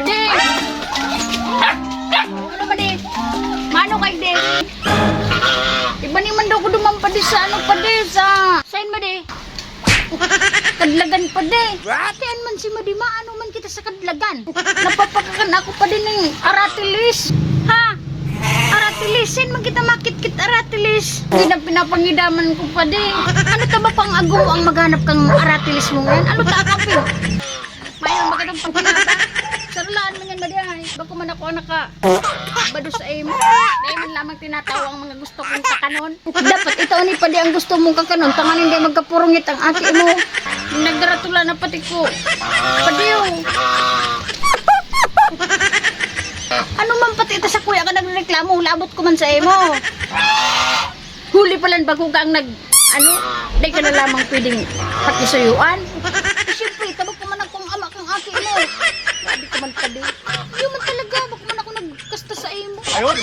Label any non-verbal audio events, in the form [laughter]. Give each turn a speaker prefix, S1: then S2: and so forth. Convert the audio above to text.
S1: madi. Ano madi? Mano kay di? Iba ni man daw ko dumampadi sa ano pa di sa... Sain madi? [laughs] kadlagan pa di. Atian man si madi maano man kita sa kadlagan. Napapakakan ako pa din ng aratilis. Ha? Aratilis, sain man kita makit-kit aratilis. Hindi na pinapangidaman ko pa di. Ano ka ba pang ago ang maghanap kang aratilis mo ngayon? Ano ta kapil? Bako man ako naka bado sa imo. Dahil man lamang tinatawa ang mga gusto kong kakanon. Dapat ito ni pa di ang gusto mong kakanon. Tangan hindi magkapurungit ang ate mo. Nagdaratula na pati ko. Padiyo. Ano man pati ito sa kuya ka nagreklamo, labot ko man sa imo. Huli palan bago ka ang nag, ano, di ka na lamang pwedeng pakisuyuan. 哎呦
S2: 我的